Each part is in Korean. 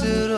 to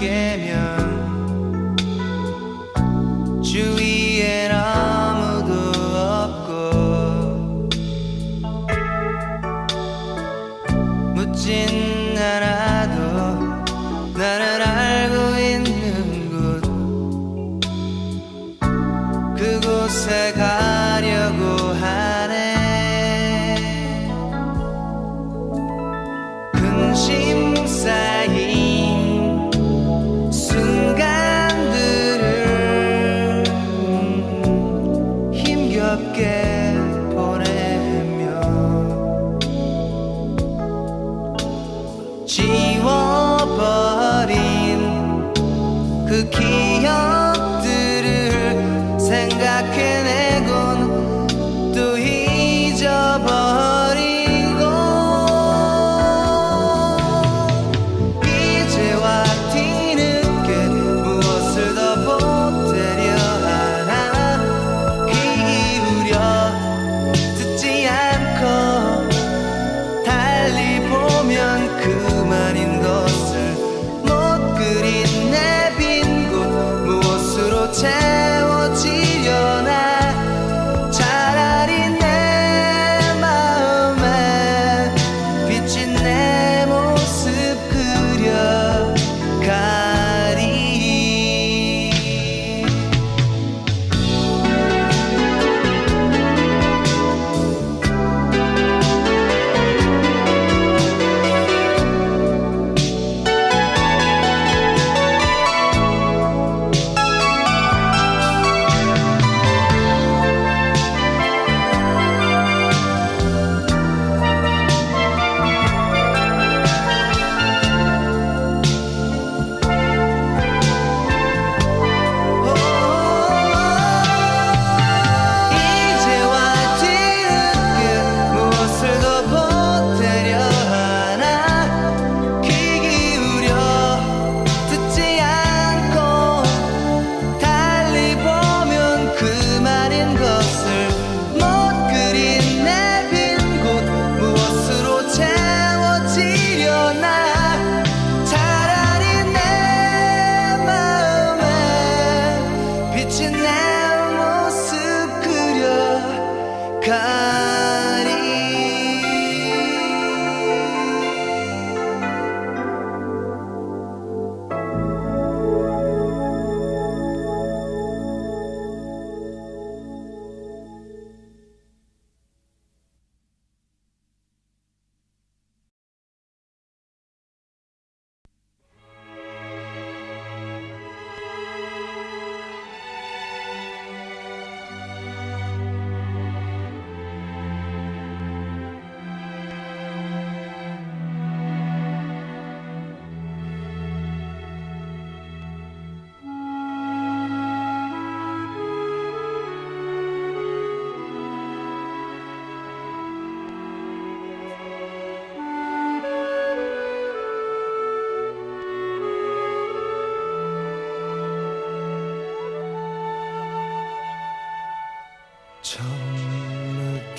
잠에 그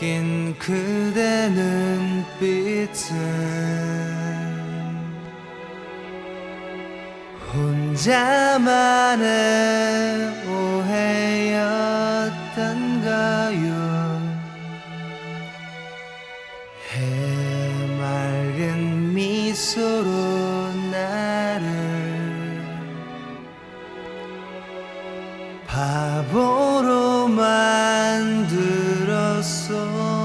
느낀 그대 눈빛은 혼자만의 오해였던가요? 해맑은 미소로 나를 바보로 만 들었어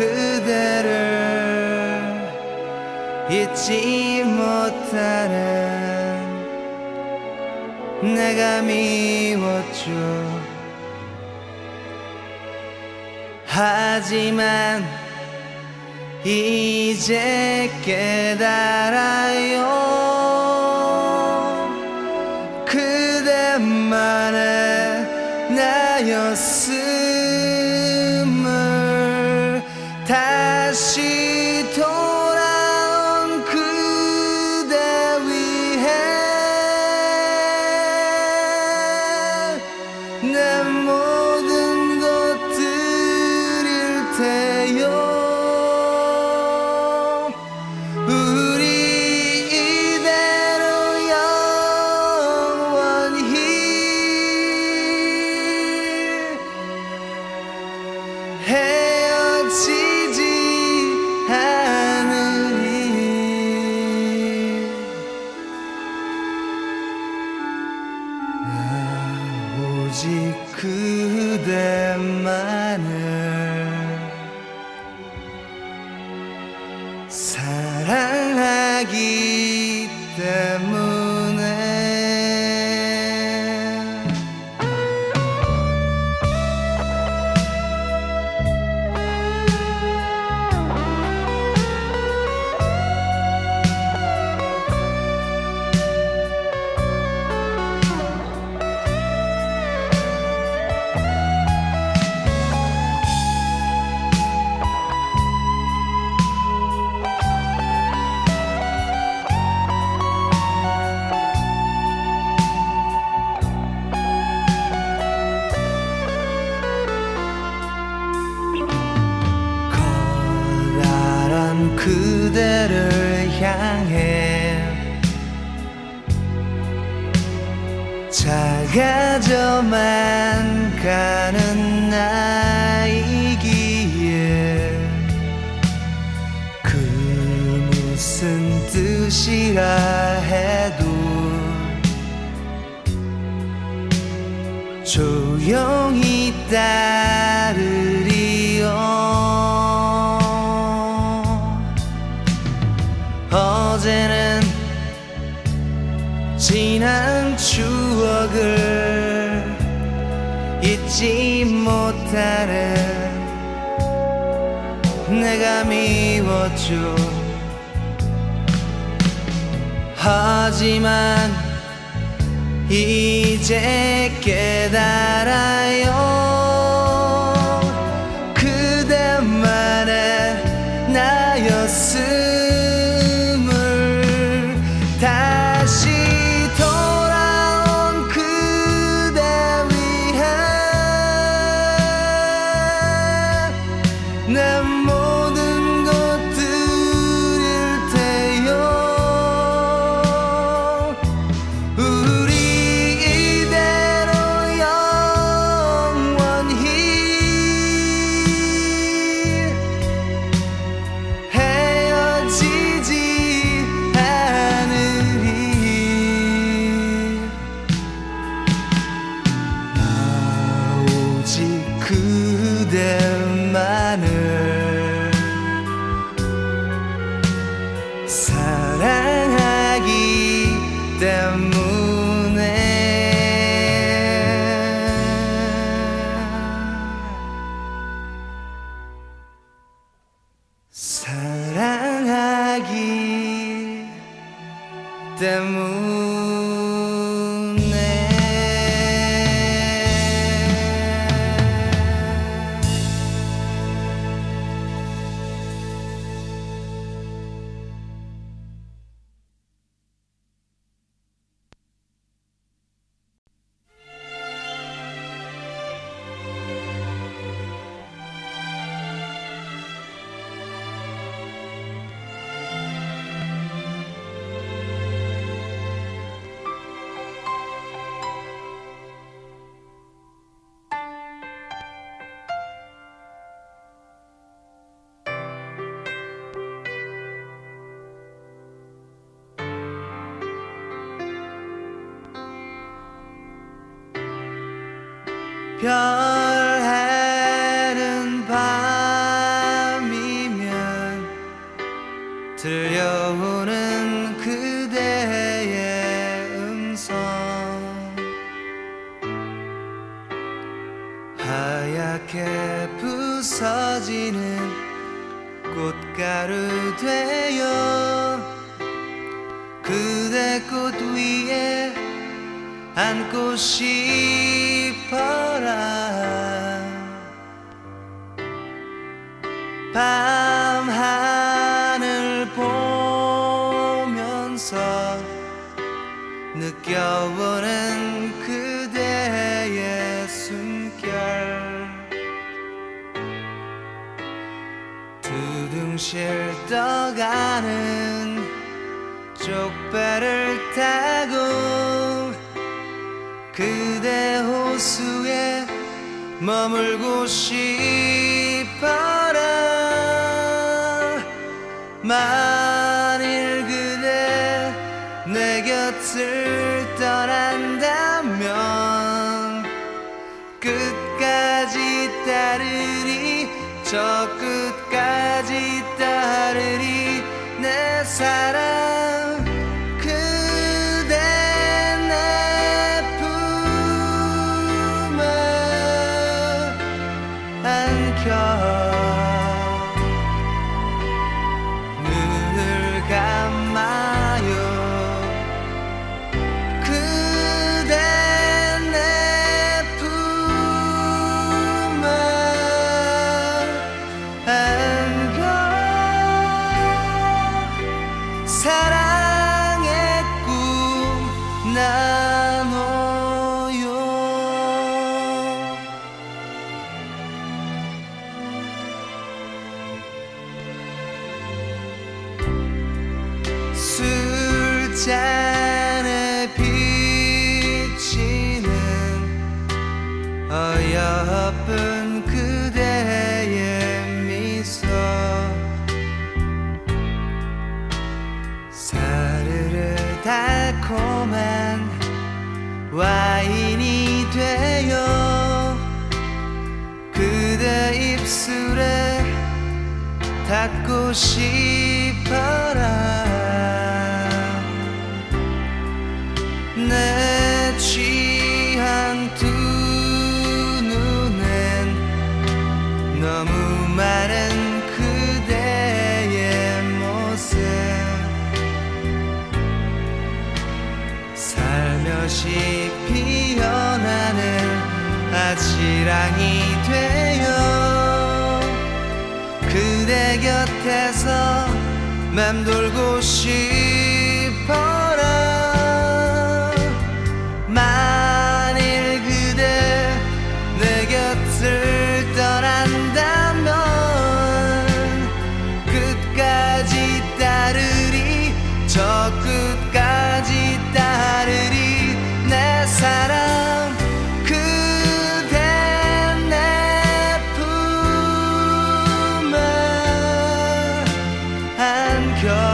그대를 잊지 못하는 내가 미웠죠 하지만 이제 깨달아요 어제는 지난 추억을 잊지 못하는 내가 미웠죠 하지만 이제 깨달아요 별 해는 밤이면 들려오는 그대의 음성. 하얗게 부서지는 꽃가루 되어 그대 꽃 위에 안고 싶어라. 밤 하늘 보면서 느껴보는 그대의 숨결. 두둥실 떠가는 쪽배를 타고 그대 호수에 머물고 싶어라 now. 닿고 싶어라. 내 취한 두 눈엔 너무 많은 그대의 모습. 살며시 피어나는 아지랑이 곁에서 맴돌고 싶 because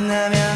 만나면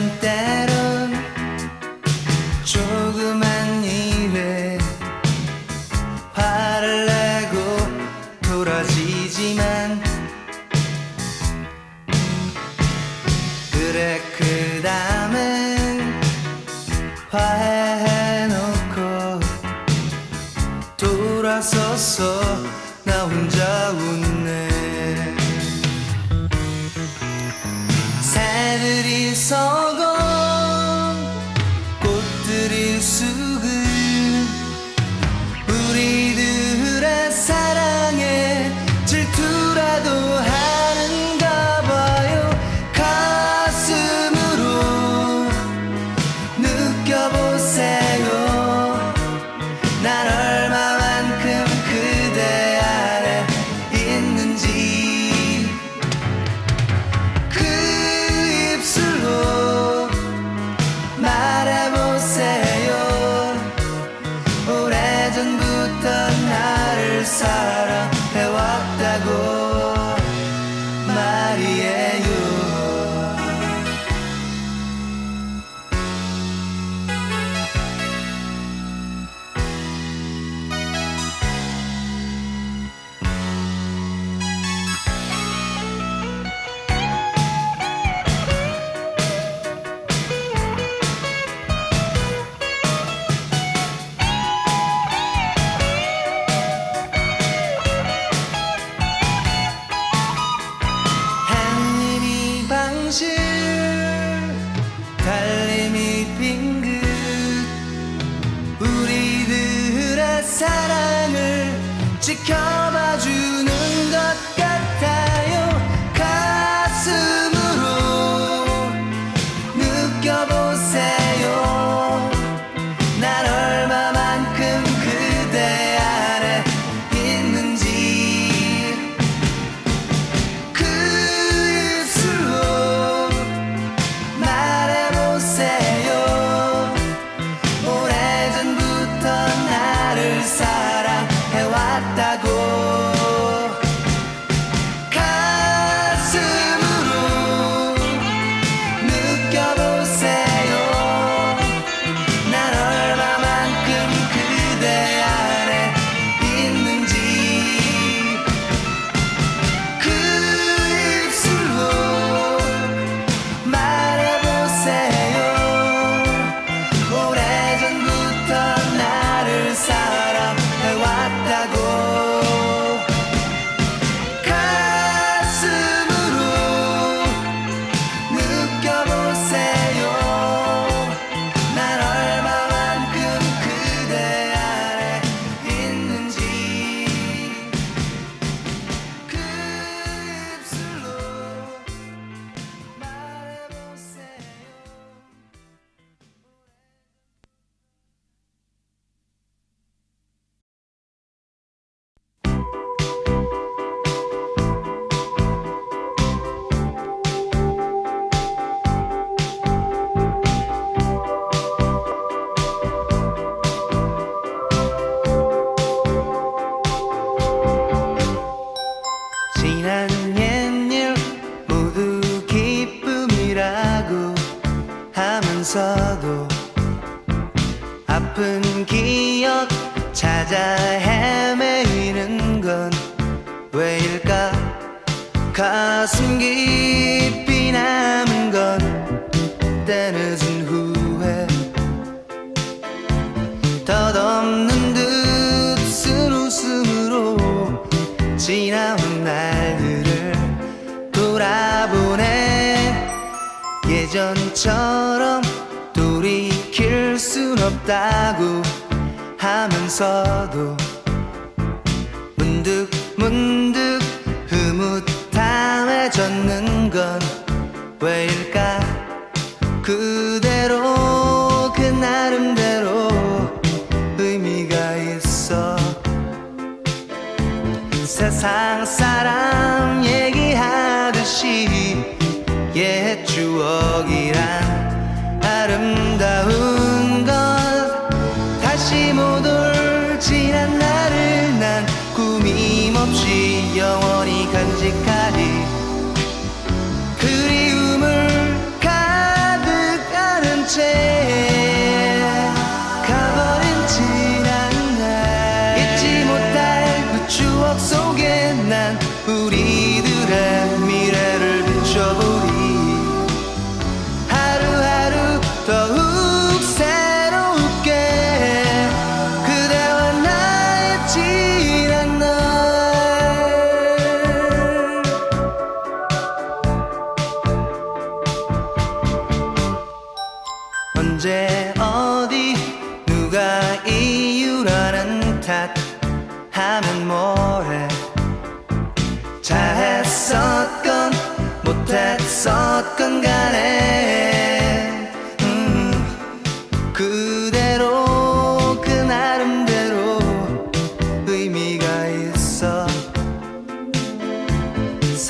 예전처럼 돌이킬 순 없다고 하면서도 문득 문득 흐뭇함해졌는 건 왜일까? 그대로 그 나름대로 의미가 있어. 세상 사람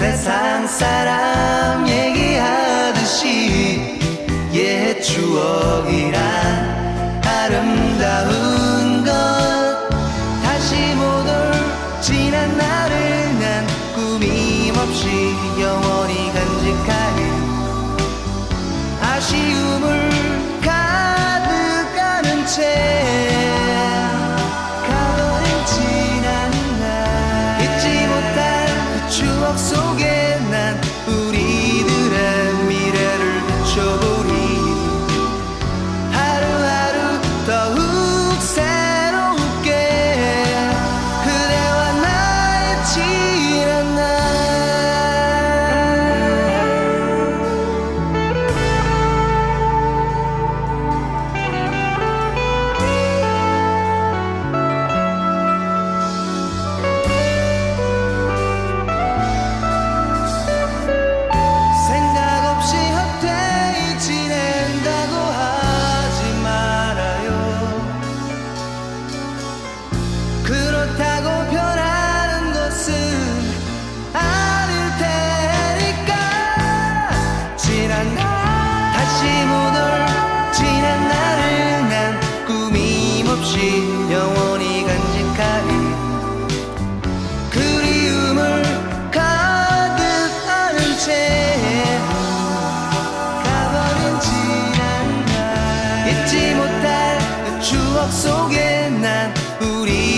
세상 사람 얘기하듯이 옛 추억이라 beauty.